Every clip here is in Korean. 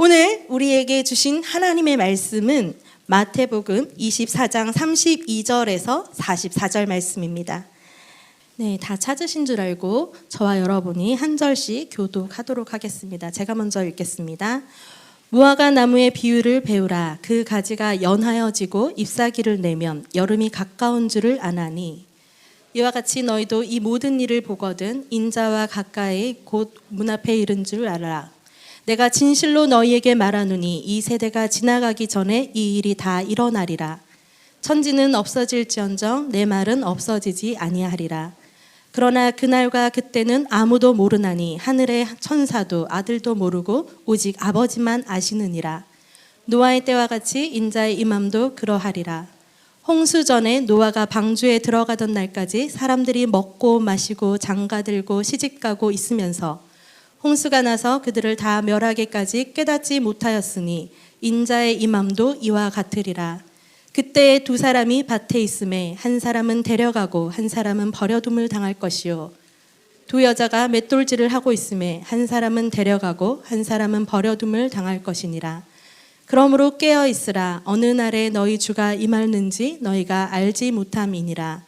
오늘 우리에게 주신 하나님의 말씀은 마태복음 24장 32절에서 44절 말씀입니다. 네, 다 찾으신 줄 알고 저와 여러분이 한 절씩 교독하도록 하겠습니다. 제가 먼저 읽겠습니다. 무화과 나무의 비유를 배우라. 그 가지가 연하여지고 잎사귀를 내면 여름이 가까운 줄을 아나니 이와 같이 너희도 이 모든 일을 보거든 인자와 가까이 곧 문 앞에 이른 줄 알아라. 내가 진실로 너희에게 말하노니 이 세대가 지나가기 전에 이 일이 다 일어나리라. 천지는 없어질지언정 내 말은 없어지지 아니하리라. 그러나 그날과 그때는 아무도 모르나니 하늘의 천사도 아들도 모르고 오직 아버지만 아시느니라. 노아의 때와 같이 인자의 임함도 그러하리라. 홍수 전에 노아가 방주에 들어가던 날까지 사람들이 먹고 마시고 장가들고 시집가고 있으면서 홍수가 나서 그들을 다 멸하기까지 깨닫지 못하였으니 인자의 임함도 이와 같으리라. 그때 두 사람이 밭에 있음에 한 사람은 데려가고 한 사람은 버려둠을 당할 것이요 두 여자가 맷돌질을 하고 있음에 한 사람은 데려가고 한 사람은 버려둠을 당할 것이니라. 그러므로 깨어 있으라 어느 날에 너희 주가 임하는지 너희가 알지 못함이니라.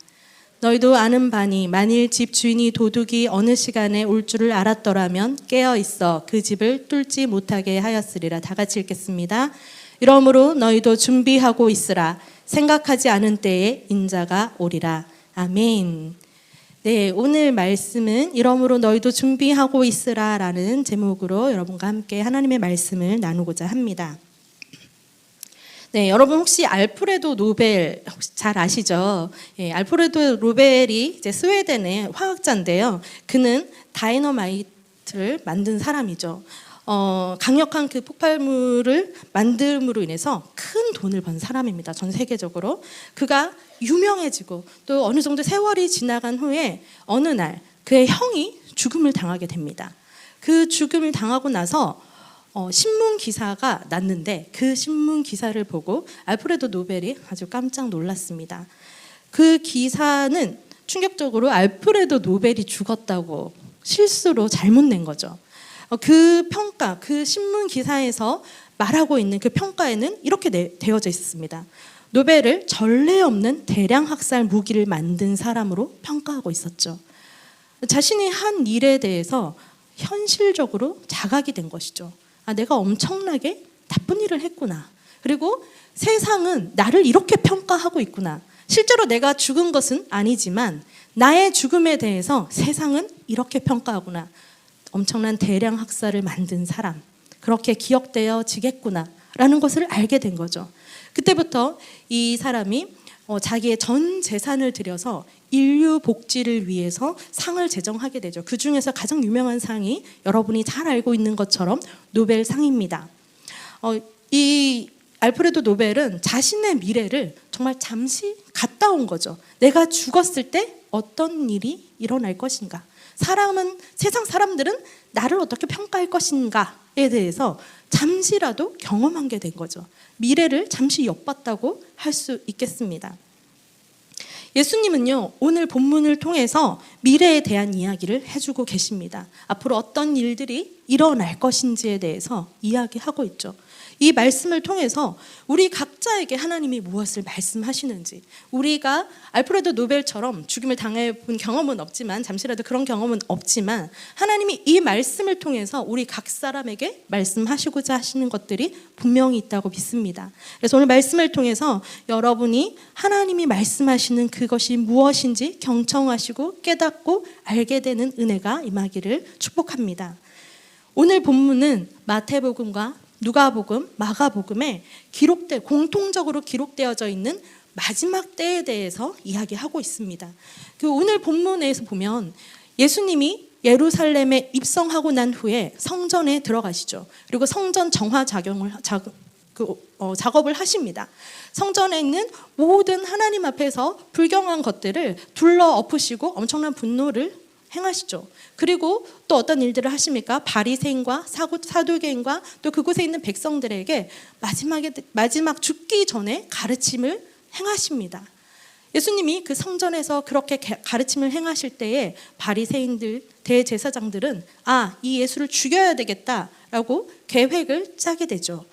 너희도 아는 바니 만일 집 주인이 도둑이 어느 시간에 올 줄을 알았더라면 깨어 있어 그 집을 뚫지 못하게 하였으리라. 다 같이 읽겠습니다. 이러므로 너희도 준비하고 있으라. 생각하지 않은 때에 인자가 오리라. 아멘. 네, 오늘 말씀은 이러므로 너희도 준비하고 있으라 라는 제목으로 여러분과 함께 하나님의 말씀을 나누고자 합니다. 네, 여러분 혹시 알프레도 노벨 혹시 잘 아시죠? 예, 알프레도 노벨이 이제 스웨덴의 화학자인데요. 그는 다이너마이트를 만든 사람이죠. 어, 강력한 그 폭발물을 만듦으로 인해서 큰 돈을 번 사람입니다. 전 세계적으로. 그가 유명해지고 또 어느 정도 세월이 지나간 후에 어느 날 그의 형이 죽음을 당하게 됩니다. 그 죽음을 당하고 나서 어, 신문 기사가 났는데 그 신문 기사를 보고 알프레도 노벨이 아주 깜짝 놀랐습니다. 그 기사는 충격적으로 알프레도 노벨이 죽었다고 실수로 잘못 낸 거죠. 어, 그 평가, 그 신문 기사에서 말하고 있는 그 평가에는 이렇게 내, 되어져 있었습니다. 노벨을 전례 없는 대량 학살 무기를 만든 사람으로 평가하고 있었죠. 자신이 한 일에 대해서 현실적으로 자각이 된 것이죠. 아, 내가 엄청나게 나쁜 일을 했구나. 그리고 세상은 나를 이렇게 평가하고 있구나. 실제로 내가 죽은 것은 아니지만 나의 죽음에 대해서 세상은 이렇게 평가하구나. 엄청난 대량 학살을 만든 사람. 그렇게 기억되어지겠구나. 라는 것을 알게 된 거죠. 그때부터 이 사람이 어, 자기의 전 재산을 들여서 인류 복지를 위해서 상을 제정하게 되죠. 그 중에서 가장 유명한 상이 여러분이 잘 알고 있는 것처럼 노벨상입니다. 어, 이 알프레도 노벨은 자신의 미래를 정말 잠시 갔다 온 거죠. 내가 죽었을 때 어떤 일이 일어날 것인가? 사람은 세상 사람들은 나를 어떻게 평가할 것인가에 대해서 잠시라도 경험한 게 된 거죠. 미래를 잠시 엿봤다고 할 수 있겠습니다. 예수님은요, 오늘 본문을 통해서 미래에 대한 이야기를 해주고 계십니다. 앞으로 어떤 일들이 일어날 것인지에 대해서 이야기하고 있죠. 이 말씀을 통해서 우리 각 자에게 하나님이 무엇을 말씀하시는지 우리가 알프레도 노벨처럼 죽임을 당해 본 경험은 없지만 잠시라도 그런 경험은 없지만 하나님이 이 말씀을 통해서 우리 각 사람에게 말씀하시고자 하시는 것들이 분명히 있다고 믿습니다. 그래서 오늘 말씀을 통해서 여러분이 하나님이 말씀하시는 그것이 무엇인지 경청하시고 깨닫고 알게 되는 은혜가 임하기를 축복합니다. 오늘 본문은 마태복음과 누가복음, 마가복음에 기록돼 공통적으로 기록되어져 있는 마지막 때에 대해서 이야기하고 있습니다. 그 오늘 본문에서 보면 예수님이 예루살렘에 입성하고 난 후에 성전에 들어가시죠. 그리고 성전 정화 작용을 작, 그, 어, 작업을 하십니다. 성전에 있는 모든 하나님 앞에서 불경한 것들을 둘러 엎으시고 엄청난 분노를 행하시죠. 그리고 또 어떤 일들을 하십니까? 바리새인과 사두개인과 또 그곳에 있는 백성들에게 마지막에 마지막 죽기 전에 가르침을 행하십니다. 예수님이 그 성전에서 그렇게 가- 가르침을 행하실 때에 바리새인들 대제사장들은 아, 이 예수를 죽여야 되겠다라고 계획을 짜게 되죠.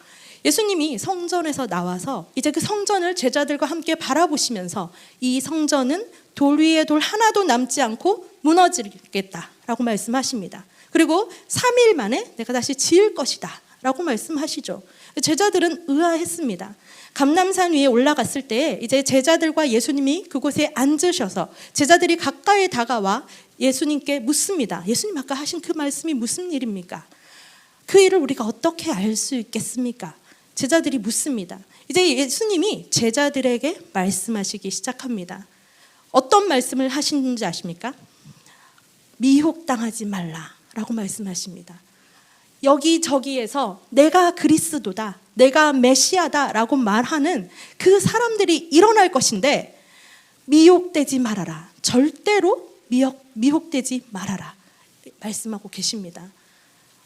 예수님이 성전에서 나와서 이제 그 성전을 제자들과 함께 바라보시면서 이 성전은 돌 위에 돌 하나도 남지 않고 무너지겠다라고 말씀하십니다. 그리고 3일 만에 내가 다시 지을 것이다 라고 말씀하시죠. 제자들은 의아했습니다. 감남산 위에 올라갔을 때 이제 제자들과 예수님이 그곳에 앉으셔서 제자들이 가까이 다가와 예수님께 묻습니다. 예수님 아까 하신 그 말씀이 무슨 일입니까? 그 일을 우리가 어떻게 알 수 있겠습니까? 제자들이 묻습니다. 이제 예수님이 제자들에게 말씀하시기 시작합니다. 어떤 말씀을 하시는지 아십니까? 미혹당하지 말라라고 말씀하십니다. 여기저기에서 내가 그리스도다, 내가 메시아다라고 말하는 그 사람들이 일어날 것인데 미혹되지 말아라. 절대로 미혹, 미혹되지 말아라. 말씀하고 계십니다.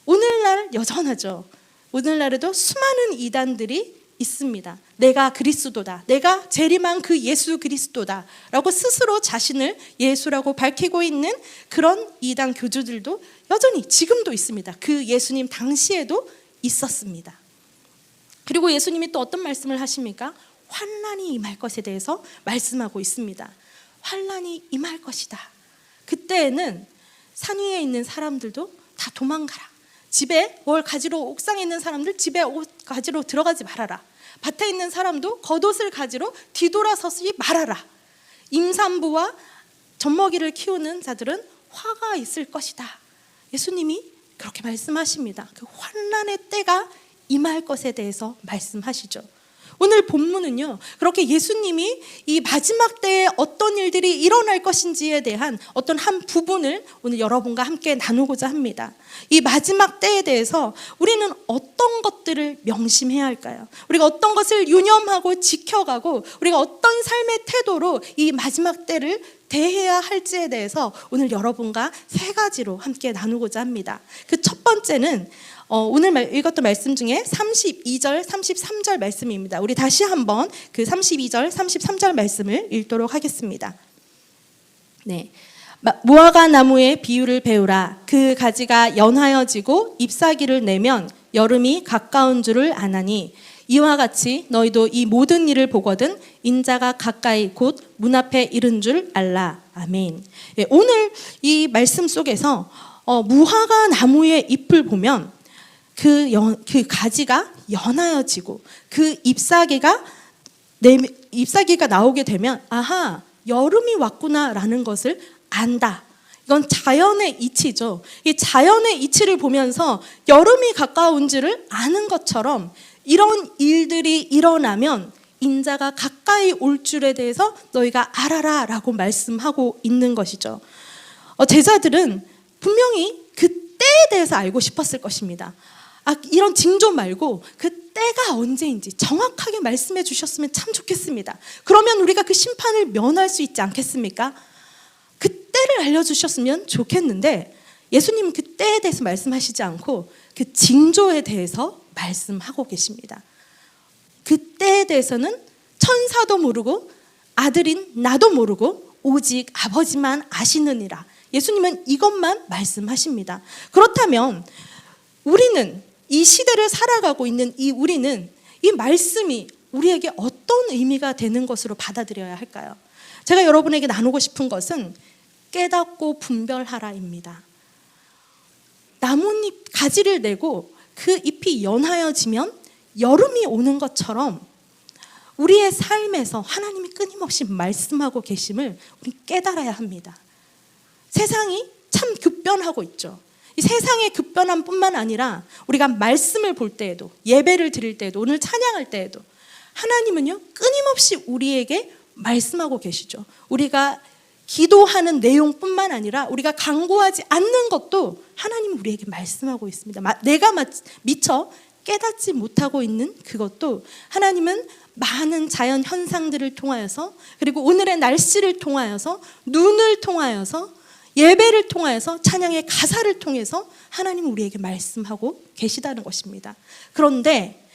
오늘날 여전하죠. 오늘날에도 수많은 이단들이 있습니다. 내가 그리스도다. 내가 재림한 그 예수 그리스도다. 라고 스스로 자신을 예수라고 밝히고 있는 그런 이단 교주들도 여전히 지금도 있습니다. 그 예수님 당시에도 있었습니다. 그리고 예수님이 또 어떤 말씀을 하십니까? 환란이 임할 것에 대해서 말씀하고 있습니다. 환란이 임할 것이다. 그때에는 산 위에 있는 사람들도 다 도망가라. 집에 뭘 가지러 옥상에 있는 사람들 집에 옷 가지러 들어가지 말아라. 밭에 있는 사람도 겉옷을 가지러 뒤돌아서지 말아라. 임산부와 젖먹이를 키우는 자들은 화가 있을 것이다. 예수님이 그렇게 말씀하십니다. 그 환란의 때가 임할 것에 대해서 말씀하시죠. 오늘 본문은요, 그렇게 예수님이 이 마지막 때에 어떤 일들이 일어날 것인지에 대한 어떤 한 부분을 오늘 여러분과 함께 나누고자 합니다. 이 마지막 때에 대해서 우리는 어떤 것들을 명심해야 할까요? 우리가 어떤 것을 유념하고 지켜가고 우리가 어떤 삶의 태도로 이 마지막 때를 대해야 할지에 대해서 오늘 여러분과 세 가지로 함께 나누고자 합니다. 그 첫 번째는 어, 오늘 말- 읽었던 말씀 중에 32절, 33절 말씀입니다. 우리 다시 한번 그 32절, 33절 말씀을 읽도록 하겠습니다. 네. 마- 무화과 나무의 비유를 배우라. 그 가지가 연하여지고 잎사귀를 내면 여름이 가까운 줄을 아나니 이와 같이 너희도 이 모든 일을 보거든 인자가 가까이 곧 문 앞에 이른 줄 알라. 아멘. 예, 오늘 이 말씀 속에서 어, 무화과 나무의 잎을 보면 그, 연, 그 가지가 연하여지고 그 잎사귀가 내, 잎사귀가 나오게 되면 아하 여름이 왔구나라는 것을 안다. 이건 자연의 이치죠. 이 자연의 이치를 보면서 여름이 가까운지를 아는 것처럼 이런 일들이 일어나면 인자가 가까이 올 줄에 대해서 너희가 알아라 라고 말씀하고 있는 것이죠. 어, 제자들은 분명히 그 때에 대해서 알고 싶었을 것입니다. 아, 이런 징조 말고 그 때가 언제인지 정확하게 말씀해 주셨으면 참 좋겠습니다. 그러면 우리가 그 심판을 면할 수 있지 않겠습니까? 그 때를 알려주셨으면 좋겠는데 예수님은 그 때에 대해서 말씀하시지 않고 그 징조에 대해서 말씀하고 계십니다. 그 때에 대해서는 천사도 모르고 아들인 나도 모르고 오직 아버지만 아시느니라. 예수님은 이것만 말씀하십니다. 그렇다면 우리는 이 시대를 살아가고 있는 이 우리는 이 말씀이 우리에게 어떤 의미가 되는 것으로 받아들여야 할까요? 제가 여러분에게 나누고 싶은 것은 깨닫고 분별하라입니다. 나뭇잎 가지를 내고 그 잎이 연하여지면 여름이 오는 것처럼 우리의 삶에서 하나님이 끊임없이 말씀하고 계심을 우리 깨달아야 합니다. 세상이 참 급변하고 있죠. 이 세상의 급변함 뿐만 아니라 우리가 말씀을 볼 때에도 예배를 드릴 때에도 오늘 찬양할 때에도 하나님은요 끊임없이 우리에게 말씀하고 계시죠. 우리가 기도하는 내용뿐만 아니라 우리가 강구하지 않는 것도 하나님 우리에게 말씀하고 있습니다. 마- 내가 마- 미처 깨닫지 못하고 있는 그것도 하나님은 많은 자연 현상들을 통하여서 그리고 오늘의 날씨를 통하여서 눈을 통하여서 예배를 통하여서 찬양의 가사를 통해서 하나님 우리에게 말씀하고 계시다는 것입니다. 그런데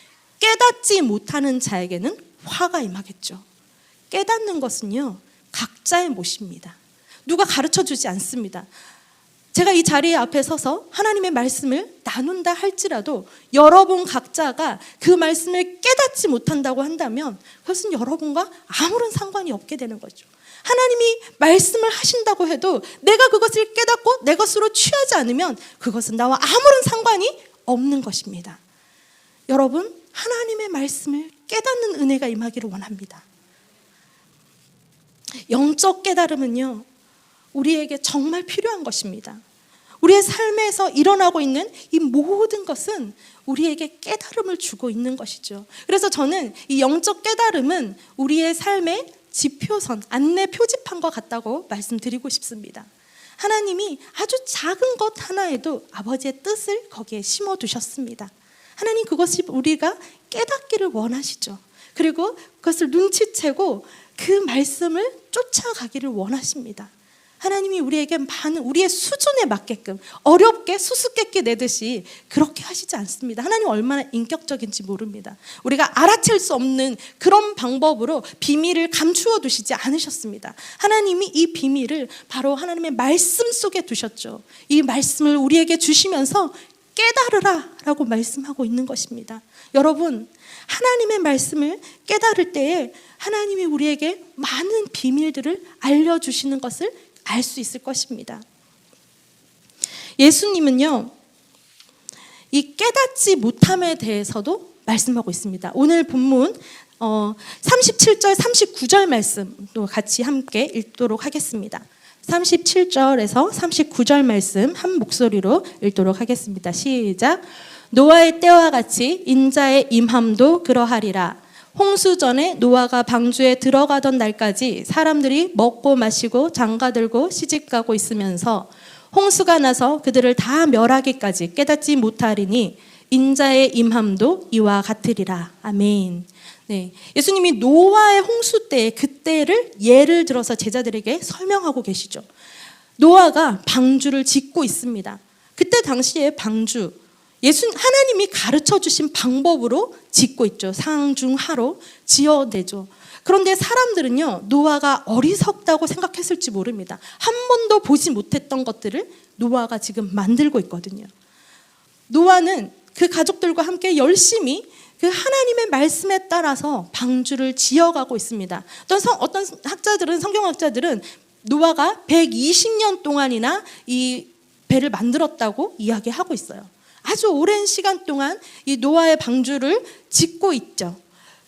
깨닫지 못하는 자에게는 화가 임하겠죠. 깨닫는 것은요. 각자의 몫입니다. 누가 가르쳐 주지 않습니다. 제가 이 자리에 앞에 서서 하나님의 말씀을 나눈다 할지라도 여러분 각자가 그 말씀을 깨닫지 못한다고 한다면 그것은 여러분과 아무런 상관이 없게 되는 거죠. 하나님이 말씀을 하신다고 해도 내가 그것을 깨닫고 내 것으로 취하지 않으면 그것은 나와 아무런 상관이 없는 것입니다. 여러분, 하나님의 말씀을 깨닫는 은혜가 임하기를 원합니다. 영적 깨달음은요, 우리에게 정말 필요한 것입니다. 우리의 삶에서 일어나고 있는 이 모든 것은 우리에게 깨달음을 주고 있는 것이죠. 그래서 저는 이 영적 깨달음은 우리의 삶의 지표선, 안내 표지판과 같다고 말씀드리고 싶습니다. 하나님이 아주 작은 것 하나에도 아버지의 뜻을 거기에 심어 두셨습니다. 하나님 그것이 우리가 깨닫기를 원하시죠. 그리고 그것을 눈치채고 그 말씀을 쫓아가기를 원하십니다. 하나님이 우리에게 많은 우리의 수준에 맞게끔 어렵게 수수께끼 내듯이 그렇게 하시지 않습니다. 하나님 얼마나 인격적인지 모릅니다. 우리가 알아챌 수 없는 그런 방법으로 비밀을 감추어 두시지 않으셨습니다. 하나님이 이 비밀을 바로 하나님의 말씀 속에 두셨죠. 이 말씀을 우리에게 주시면서 깨달으라라고 말씀하고 있는 것입니다. 여러분, 하나님의 말씀을 깨달을 때에 하나님이 우리에게 많은 비밀들을 알려주시는 것을 알 수 있을 것입니다. 예수님은요, 이 깨닫지 못함에 대해서도 말씀하고 있습니다. 오늘 본문 어, 37절, 39절 말씀도 같이 함께 읽도록 하겠습니다. 37절에서 39절 말씀 한 목소리로 읽도록 하겠습니다. 시작. 노아의 때와 같이 인자의 임함도 그러하리라. 홍수 전에 노아가 방주에 들어가던 날까지 사람들이 먹고 마시고 장가들고 시집가고 있으면서 홍수가 나서 그들을 다 멸하기까지 깨닫지 못하리니 인자의 임함도 이와 같으리라. 아멘. 네. 예수님이 노아의 홍수 때 그때를 예를 들어서 제자들에게 설명하고 계시죠. 노아가 방주를 짓고 있습니다. 그때 당시에 방주 예수 하나님이 가르쳐 주신 방법으로 짓고 있죠. 상중하로 지어내죠. 그런데 사람들은요, 노아가 어리석다고 생각했을지 모릅니다. 한 번도 보지 못했던 것들을 노아가 지금 만들고 있거든요. 노아는 그 가족들과 함께 열심히 그 하나님의 말씀에 따라서 방주를 지어가고 있습니다. 어떤, 성, 어떤 학자들은, 성경학자들은 노아가 120년 동안이나 이 배를 만들었다고 이야기하고 있어요. 아주 오랜 시간 동안 이 노아의 방주를 짓고 있죠.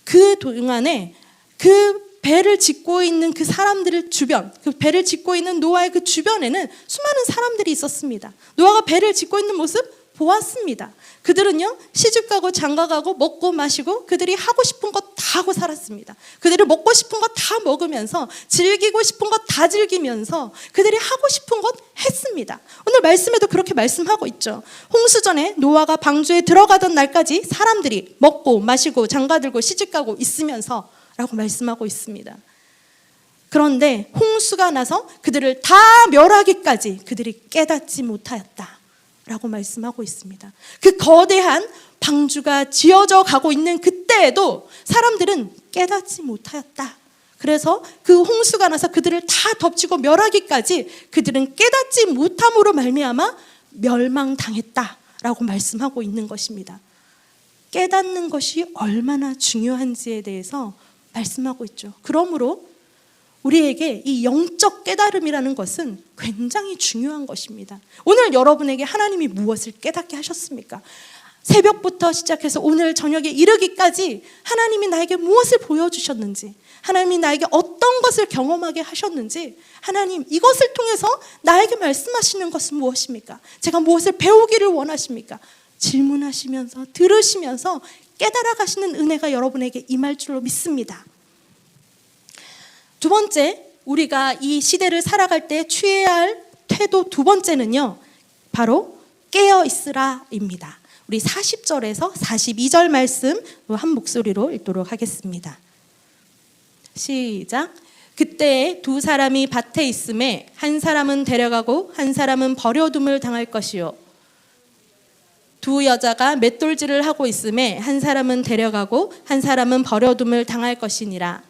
그 동안에 그 배를 짓고 있는 그 사람들의 주변, 그 배를 짓고 있는 노아의 그 주변에는 수많은 사람들이 있었습니다. 노아가 배를 짓고 있는 모습 보았습니다. 그들은요, 시집가고 장가가고 먹고 마시고 그들이 하고 싶은 것 다 하고 살았습니다. 그들이 먹고 싶은 것 다 먹으면서 즐기고 싶은 것 다 즐기면서 그들이 하고 싶은 것 했습니다. 오늘 말씀에도 그렇게 말씀하고 있죠. 홍수 전에 노아가 방주에 들어가던 날까지 사람들이 먹고 마시고 장가들고 시집가고 있으면서 라고 말씀하고 있습니다. 그런데 홍수가 나서 그들을 다 멸하기까지 그들이 깨닫지 못하였다. 라고 말씀하고 있습니다. 그 거대한 방주가 지어져 가고 있는 그때에도 사람들은 깨닫지 못하였다. 그래서 그 홍수가 나서 그들을 다 덮치고 멸하기까지 그들은 깨닫지 못함으로 말미암아 멸망당했다라고 말씀하고 있는 것입니다. 깨닫는 것이 얼마나 중요한지에 대해서 말씀하고 있죠. 그러므로 우리에게 이 영적 깨달음이라는 것은 굉장히 중요한 것입니다. 오늘 여러분에게 하나님이 무엇을 깨닫게 하셨습니까? 새벽부터 시작해서 오늘 저녁에 이르기까지 하나님이 나에게 무엇을 보여주셨는지, 하나님이 나에게 어떤 것을 경험하게 하셨는지, 하나님 이것을 통해서 나에게 말씀하시는 것은 무엇입니까? 제가 무엇을 배우기를 원하십니까? 질문하시면서 들으시면서 깨달아 가시는 은혜가 여러분에게 임할 줄로 믿습니다. 두 번째, 우리가 이 시대를 살아갈 때 취해야 할 태도 두 번째는요, 바로 깨어 있으라입니다. 우리 40절에서 42절 말씀 한 목소리로 읽도록 하겠습니다. 시작. 그때 두 사람이 밭에 있음에 한 사람은 데려가고 한 사람은 버려둠을 당할 것이요. 두 여자가 맷돌질을 하고 있음에 한 사람은 데려가고 한 사람은 버려둠을 당할 것이니라.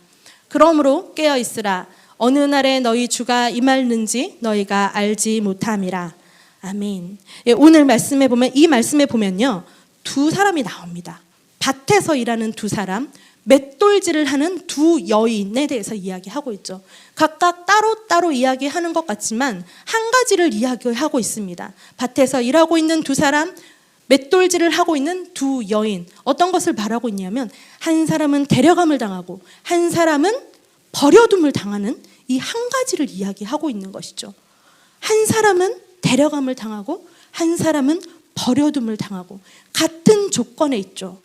그러므로 깨어 있으라. 어느 날에 너희 주가 임할는지 너희가 알지 못함이라. 아멘. 예, 오늘 말씀에 보면 이 말씀에 보면요. 두 사람이 나옵니다. 밭에서 일하는 두 사람, 맷돌질을 하는 두 여인에 대해서 이야기하고 있죠. 각각 따로따로 이야기하는 것 같지만 한 가지를 이야기하고 있습니다. 밭에서 일하고 있는 두 사람, 맷돌질을 하고 있는 두 여인. 어떤 것을 바라고 있냐면 한 사람은 데려감을 당하고 한 사람은 버려둠을 당하는 이 한 가지를 이야기하고 있는 것이죠. 한 사람은 데려감을 당하고 한 사람은 버려둠을 당하고 같은 조건에 있죠.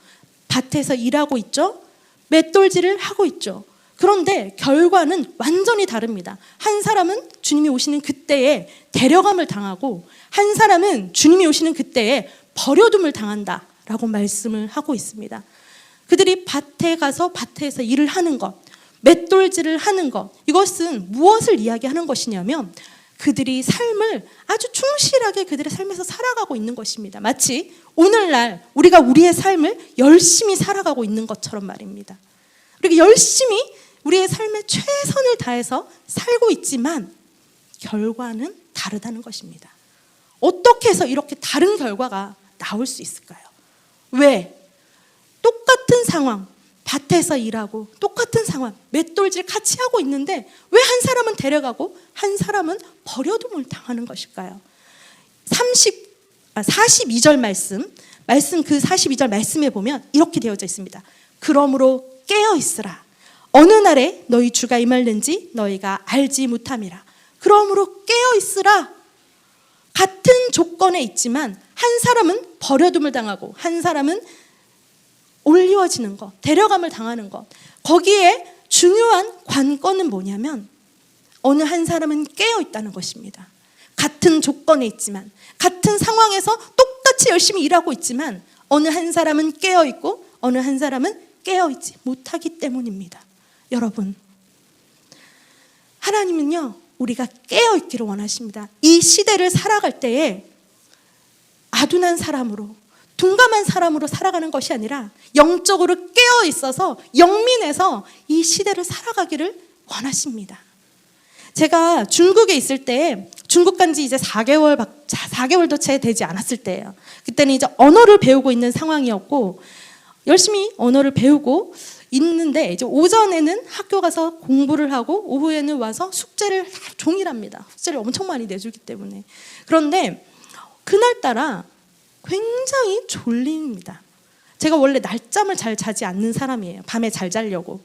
밭에서 일하고 있죠. 맷돌질을 하고 있죠. 그런데 결과는 완전히 다릅니다. 한 사람은 주님이 오시는 그때에 데려감을 당하고 한 사람은 주님이 오시는 그때에 버려둠을 당한다라고 말씀을 하고 있습니다. 그들이 밭에 가서 밭에서 일을 하는 것, 맷돌질을 하는 것, 이것은 무엇을 이야기하는 것이냐면 그들이 삶을 아주 충실하게 그들의 삶에서 살아가고 있는 것입니다. 마치 오늘날 우리가 우리의 삶을 열심히 살아가고 있는 것처럼 말입니다. 우리가 열심히 우리의 삶에 최선을 다해서 살고 있지만 결과는 다르다는 것입니다. 어떻게 해서 이렇게 다른 결과가 나올 수 있을까요? 왜? 똑같은 상황, 밭에서 일하고 똑같은 상황, 맷돌질 같이 하고 있는데 왜 한 사람은 데려가고 한 사람은 버려둠을 당하는 것일까요? 30, 아, 42절 말씀, 말씀 그 42절 말씀에 보면 이렇게 되어져 있습니다. 그러므로 깨어 있으라. 어느 날에 너희 주가 임할는지 너희가 알지 못함이라. 그러므로 깨어 있으라. 같은 조건에 있지만 한 사람은 버려둠을 당하고 한 사람은 올리워지는 것, 데려감을 당하는 것. 거기에 중요한 관건은 뭐냐면 어느 한 사람은 깨어 있다는 것입니다. 같은 조건에 있지만 같은 상황에서 똑같이 열심히 일하고 있지만 어느 한 사람은 깨어 있고 어느 한 사람은 깨어 있지 못하기 때문입니다. 여러분 하나님은요 우리가 깨어 있기를 원하십니다. 이 시대를 살아갈 때에 아둔한 사람으로 둔감한 사람으로 살아가는 것이 아니라 영적으로 깨어 있어서 영민해서 이 시대를 살아가기를 원하십니다. 제가 중국에 있을 때 중국 간 지 이제 4개월 4개월도 채 되지 않았을 때예요. 그때는 이제 언어를 배우고 있는 상황이었고 열심히 언어를 배우고 있는데 이제 오전에는 학교 가서 공부를 하고 오후에는 와서 숙제를 종일 합니다. 숙제를 엄청 많이 내주기 때문에 그런데 그날따라 굉장히 졸립니다. 제가 원래 낮잠을 잘 자지 않는 사람이에요. 밤에 잘 자려고.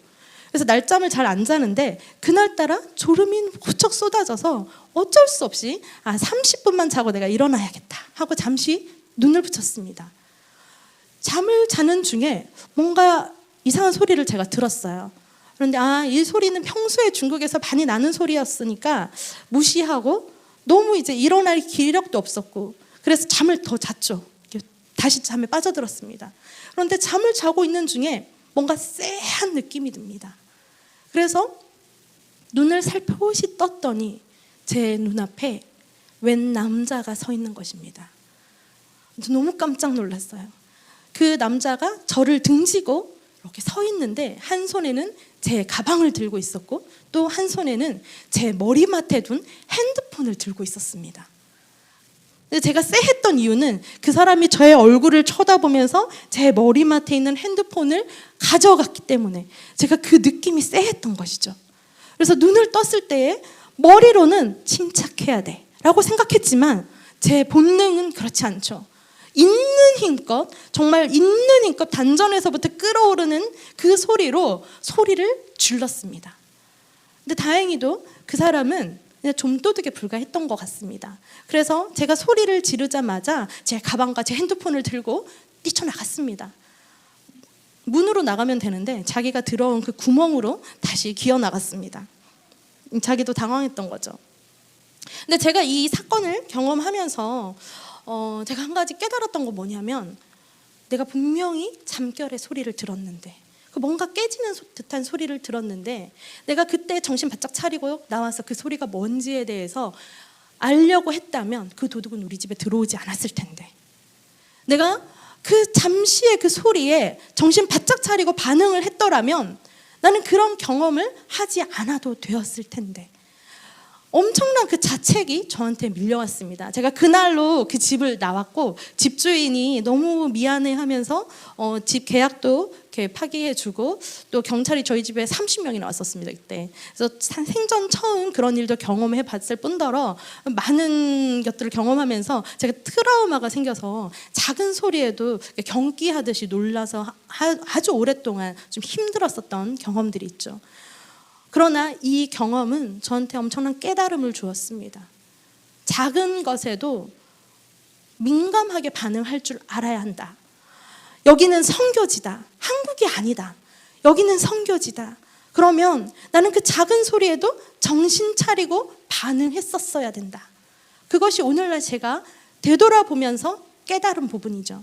그래서 낮잠을 잘 안 자는데 그날따라 졸음이 후쩍 쏟아져서 어쩔 수 없이 아 30분만 자고 내가 일어나야겠다 하고 잠시 눈을 붙였습니다. 잠을 자는 중에 뭔가 이상한 소리를 제가 들었어요. 그런데 아, 이 소리는 평소에 중국에서 많이 나는 소리였으니까 무시하고 너무 이제 일어날 기력도 없었고 그래서 잠을 더 잤죠. 다시 잠에 빠져들었습니다. 그런데 잠을 자고 있는 중에 뭔가 쎄한 느낌이 듭니다. 그래서 눈을 살포시 떴더니 제 눈앞에 웬 남자가 서 있는 것입니다. 너무 깜짝 놀랐어요. 그 남자가 저를 등지고 이렇게 서 있는데 한 손에는 제 가방을 들고 있었고 또 한 손에는 제 머리맡에 둔 핸드폰을 들고 있었습니다. 제가 쎄했던 이유는 그 사람이 저의 얼굴을 쳐다보면서 제 머리맡에 있는 핸드폰을 가져갔기 때문에 제가 그 느낌이 쎄했던 것이죠. 그래서 눈을 떴을 때에 머리로는 침착해야 돼 라고 생각했지만 제 본능은 그렇지 않죠. 있는 힘껏 정말 있는 힘껏 단전에서부터 끌어오르는 그 소리로 소리를 질렀습니다. 근데 다행히도 그 사람은 그냥 좀도둑에 불과했던 것 같습니다. 그래서 제가 소리를 지르자마자 제 가방과 제 핸드폰을 들고 뛰쳐나갔습니다. 문으로 나가면 되는데 자기가 들어온 그 구멍으로 다시 기어 나갔습니다. 자기도 당황했던 거죠. 근데 제가 이 사건을 경험하면서 어, 제가 한 가지 깨달았던 거 뭐냐면 내가 분명히 잠결의 소리를 들었는데 그 뭔가 깨지는 듯한 소리를 들었는데 내가 그때 정신 바짝 차리고 나와서 그 소리가 뭔지에 대해서 알려고 했다면 그 도둑은 우리 집에 들어오지 않았을 텐데 내가 그 잠시의 그 소리에 정신 바짝 차리고 반응을 했더라면 나는 그런 경험을 하지 않아도 되었을 텐데. 엄청난 그 자책이 저한테 밀려왔습니다. 제가 그날로 그 집을 나왔고 집주인이 너무 미안해하면서 어, 집 계약도 이렇게 파기해주고 또 경찰이 저희 집에 30명이나 왔었습니다 그때. 그래서 산- 생전 처음 그런 일도 경험해 봤을 뿐더러 많은 것들을 경험하면서 제가 트라우마가 생겨서 작은 소리에도 경기하듯이 놀라서 하- 아주 오랫동안 좀 힘들었었던 경험들이 있죠. 그러나 이 경험은 저한테 엄청난 깨달음을 주었습니다. 작은 것에도 민감하게 반응할 줄 알아야 한다. 여기는 성교지다. 한국이 아니다. 여기는 성교지다. 그러면 나는 그 작은 소리에도 정신 차리고 반응했었어야 된다. 그것이 오늘날 제가 되돌아보면서 깨달은 부분이죠.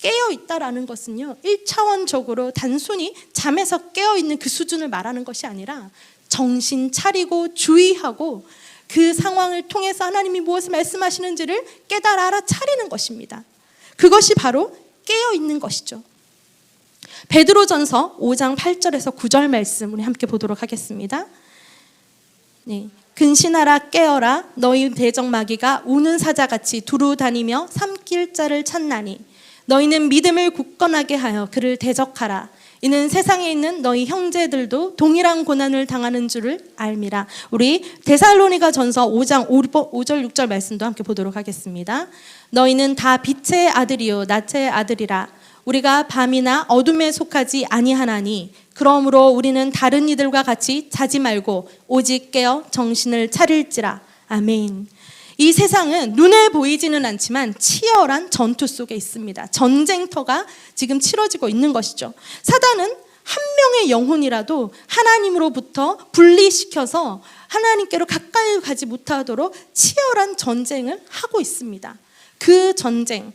깨어 있다라는 것은요, 1차원적으로 단순히 잠에서 깨어 있는 그 수준을 말하는 것이 아니라 정신 차리고 주의하고 그 상황을 통해서 하나님이 무엇을 말씀하시는지를 깨달아 알아차리는 것입니다. 그것이 바로 깨어 있는 것이죠. 베드로전서 5장 8절에서 9절 말씀 우리 함께 보도록 하겠습니다. 네. 근신하라 깨어라 너희 대적 마귀가 우는 사자같이 두루 다니며 삼킬 자를 찾나니 너희는 믿음을 굳건하게 하여 그를 대적하라 이는 세상에 있는 너희 형제들도 동일한 고난을 당하는 줄을 알미라. 우리 데살로니가 전서 5장 5절 6절 말씀도 함께 보도록 하겠습니다. 너희는 다 빛의 아들이요 낮의 아들이라. 우리가 밤이나 어둠에 속하지 아니하나니 그러므로 우리는 다른 이들과 같이 자지 말고 오직 깨어 정신을 차릴지라. 아멘. 이 세상은 눈에 보이지는 않지만 치열한 전투 속에 있습니다. 전쟁터가 지금 치러지고 있는 것이죠. 사단은 한 명의 영혼이라도 하나님으로부터 분리시켜서 하나님께로 가까이 가지 못하도록 치열한 전쟁을 하고 있습니다. 그 전쟁,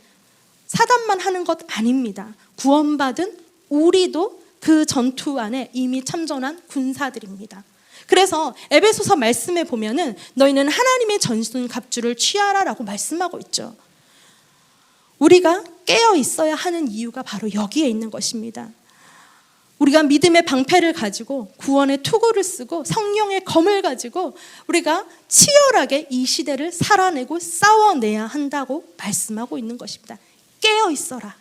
사단만 하는 것 아닙니다. 구원받은 우리도 그 전투 안에 이미 참전한 군사들입니다. 그래서 에베소서 말씀에 보면은 너희는 하나님의 전순 갑주를 취하라라고 말씀하고 있죠. 우리가 깨어 있어야 하는 이유가 바로 여기에 있는 것입니다. 우리가 믿음의 방패를 가지고 구원의 투구를 쓰고 성령의 검을 가지고 우리가 치열하게 이 시대를 살아내고 싸워내야 한다고 말씀하고 있는 것입니다. 깨어 있어라.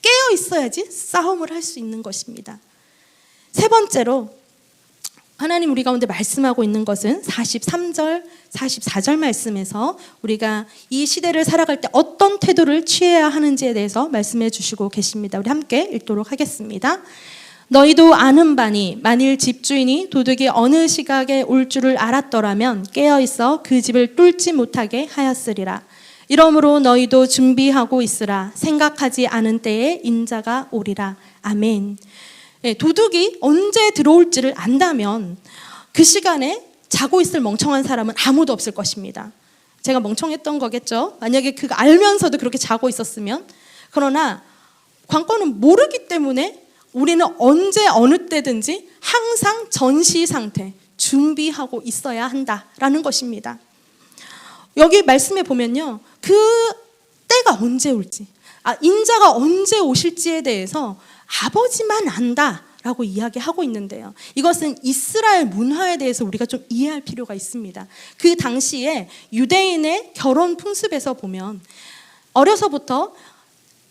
깨어 있어야지 싸움을 할 수 있는 것입니다. 세 번째로 하나님 우리 가운데 말씀하고 있는 것은 43절, 44절 말씀에서 우리가 이 시대를 살아갈 때 어떤 태도를 취해야 하는지에 대해서 말씀해 주시고 계십니다. 우리 함께 읽도록 하겠습니다. 너희도 아는 바니 만일 집주인이 도둑이 어느 시각에 올 줄을 알았더라면 깨어 있어 그 집을 뚫지 못하게 하였으리라. 이러므로 너희도 준비하고 있으라. 생각하지 않은 때에 인자가 오리라. 아멘. 예, 도둑이 언제 들어올지를 안다면 그 시간에 자고 있을 멍청한 사람은 아무도 없을 것입니다. 제가 멍청했던 거겠죠. 만약에 그 알면서도 그렇게 자고 있었으면 그러나 관건은 모르기 때문에 우리는 언제 어느 때든지 항상 전시 상태 준비하고 있어야 한다라는 것입니다. 여기 말씀에 보면요. 그 때가 언제 올지, 아, 인자가 언제 오실지에 대해서 아버지만 안다 라고 이야기하고 있는데요. 이것은 이스라엘 문화에 대해서 우리가 좀 이해할 필요가 있습니다. 그 당시에 유대인의 결혼 풍습에서 보면 어려서부터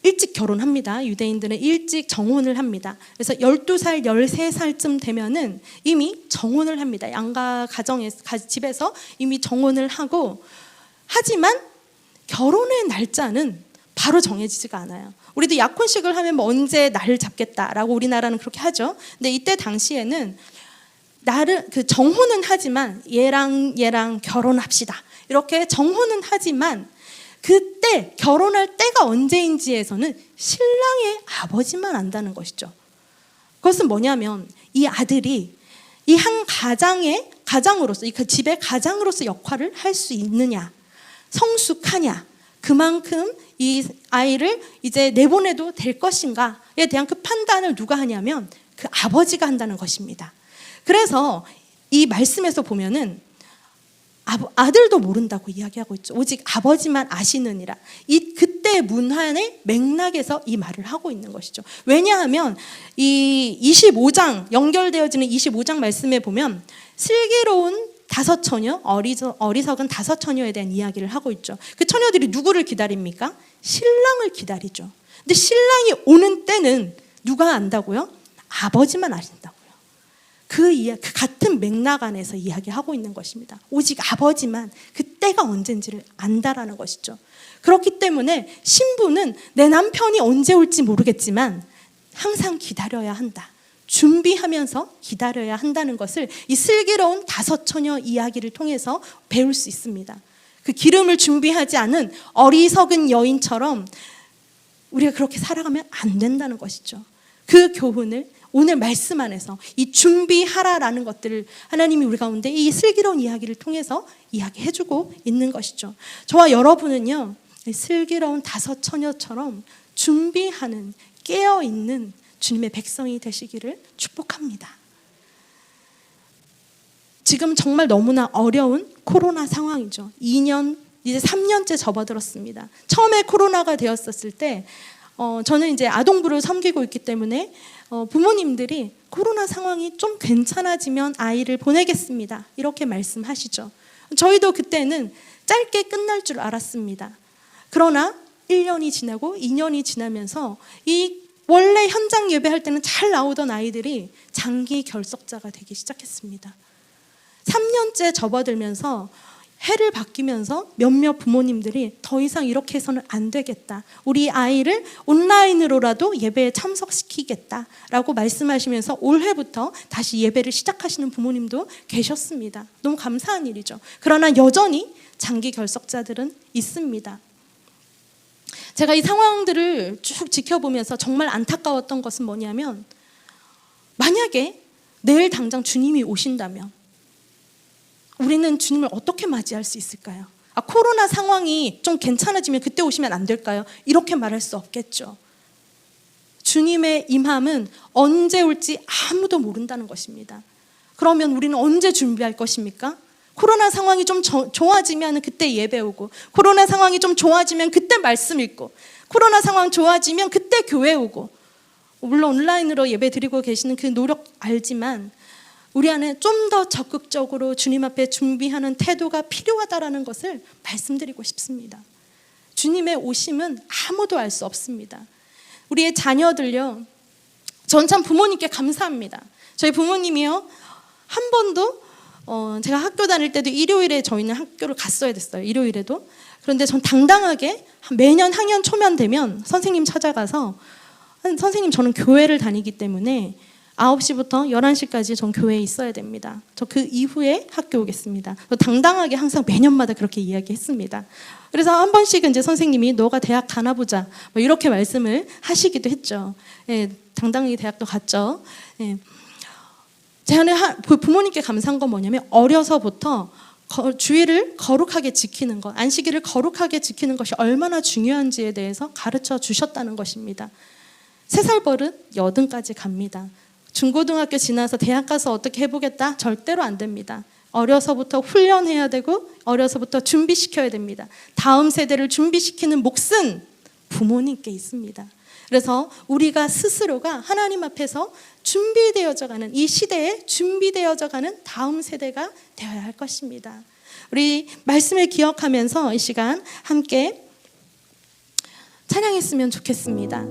일찍 결혼합니다. 유대인들은 일찍 정혼을 합니다. 그래서 12살, 13살쯤 되면은 이미 정혼을 합니다. 양가 가정에 집에서 이미 정혼을 하고 하지만 결혼의 날짜는 바로 정해지지가 않아요. 우리도 약혼식을 하면 뭐 언제 날을 잡겠다라고 우리나라는 그렇게 하죠. 근데 이때 당시에는 나를 그 정혼은 하지만 얘랑 얘랑 결혼합시다. 이렇게 정혼은 하지만 그때 결혼할 때가 언제인지에서는 신랑의 아버지만 안다는 것이죠. 그것은 뭐냐면 이 아들이 이 한 가장의 가장으로서 이 집의 가장으로서 역할을 할 수 있느냐, 성숙하냐, 그만큼 이 아이를 이제 내보내도 될 것인가에 대한 그 판단을 누가 하냐면 그 아버지가 한다는 것입니다. 그래서 이 말씀에서 보면은 아들도 모른다고 이야기하고 있죠. 오직 아버지만 아시느니라. 이 그때 문화의 맥락에서 이 말을 하고 있는 것이죠. 왜냐하면 이 25장 연결되어지는 25장 말씀에 보면 슬기로운 다섯 처녀, 어리석, 어리석은 다섯 처녀에 대한 이야기를 하고 있죠. 그 처녀들이 누구를 기다립니까? 신랑을 기다리죠. 근데 신랑이 오는 때는 누가 안다고요? 아버지만 아신다고요. 그 이야 그 같은 맥락 안에서 이야기하고 있는 것입니다. 오직 아버지만 그 때가 언젠지를 안다라는 것이죠. 그렇기 때문에 신부는 내 남편이 언제 올지 모르겠지만 항상 기다려야 한다. 준비하면서 기다려야 한다는 것을 이 슬기로운 다섯 처녀 이야기를 통해서 배울 수 있습니다. 그 기름을 준비하지 않은 어리석은 여인처럼 우리가 그렇게 살아가면 안 된다는 것이죠. 그 교훈을 오늘 말씀 안에서 이 준비하라라는 것들을 하나님이 우리 가운데 이 슬기로운 이야기를 통해서 이야기해주고 있는 것이죠. 저와 여러분은요, 이 슬기로운 다섯 처녀처럼 준비하는 깨어 있는 주님의 백성이 되시기를 축복합니다. 지금 정말 너무나 어려운 코로나 상황이죠. 2년 이제 3년째 접어들었습니다. 처음에 코로나가 되었었을 때 어, 저는 이제 아동부를 섬기고 있기 때문에 어, 부모님들이 코로나 상황이 좀 괜찮아지면 아이를 보내겠습니다. 이렇게 말씀하시죠. 저희도 그때는 짧게 끝날 줄 알았습니다. 그러나 1년이 지나고 2년이 지나면서 이 원래 현장 예배할 때는 잘 나오던 아이들이 장기 결석자가 되기 시작했습니다. 3년째 접어들면서 해를 바뀌면서 몇몇 부모님들이 더 이상 이렇게 해서는 안 되겠다. 우리 아이를 온라인으로라도 예배에 참석시키겠다라고 말씀하시면서 올해부터 다시 예배를 시작하시는 부모님도 계셨습니다. 너무 감사한 일이죠. 그러나 여전히 장기 결석자들은 있습니다. 제가 이 상황들을 쭉 지켜보면서 정말 안타까웠던 것은 뭐냐면 만약에 내일 당장 주님이 오신다면 우리는 주님을 어떻게 맞이할 수 있을까요? 아, 코로나 상황이 좀 괜찮아지면 그때 오시면 안 될까요? 이렇게 말할 수 없겠죠. 주님의 임함은 언제 올지 아무도 모른다는 것입니다. 그러면 우리는 언제 준비할 것입니까? 코로나 상황이 좀 저, 좋아지면 그때 예배 오고, 코로나 상황이 좀 좋아지면 그때 말씀 읽고, 코로나 상황 좋아지면 그때 교회 오고, 물론 온라인으로 예배 드리고 계시는 그 노력 알지만, 우리 안에 좀 더 적극적으로 주님 앞에 준비하는 태도가 필요하다라는 것을 말씀드리고 싶습니다. 주님의 오심은 아무도 알 수 없습니다. 우리의 자녀들요, 전 참 부모님께 감사합니다. 저희 부모님이요, 한 번도 어, 제가 학교 다닐 때도 일요일에 저희는 학교를 갔어야 됐어요. 일요일에도. 그런데 전 당당하게 매년 학년 초면 되면 선생님 찾아가서 선생님 저는 교회를 다니기 때문에 9시부터 11시까지 전 교회에 있어야 됩니다. 저 그 이후에 학교 오겠습니다. 당당하게 항상 매년마다 그렇게 이야기했습니다. 그래서 한 번씩은 이제 선생님이 너가 대학 가나 보자 뭐 이렇게 말씀을 하시기도 했죠. 예, 당당히 대학도 갔죠. 예. 그 부모님께 감사한 건 뭐냐면 어려서부터 주의를 거룩하게 지키는 것, 안식일을 거룩하게 지키는 것이 얼마나 중요한지에 대해서 가르쳐 주셨다는 것입니다. 세 살 버릇 여든까지 갑니다. 중고등학교 지나서 대학 가서 어떻게 해보겠다? 절대로 안 됩니다. 어려서부터 훈련해야 되고 어려서부터 준비시켜야 됩니다. 다음 세대를 준비시키는 몫은 부모님께 있습니다. 그래서 우리가 스스로가 하나님 앞에서 준비되어져 가는 이 시대에 준비되어져 가는 다음 세대가 되어야 할 것입니다. 우리 말씀을 기억하면서 이 시간 함께 찬양했으면 좋겠습니다.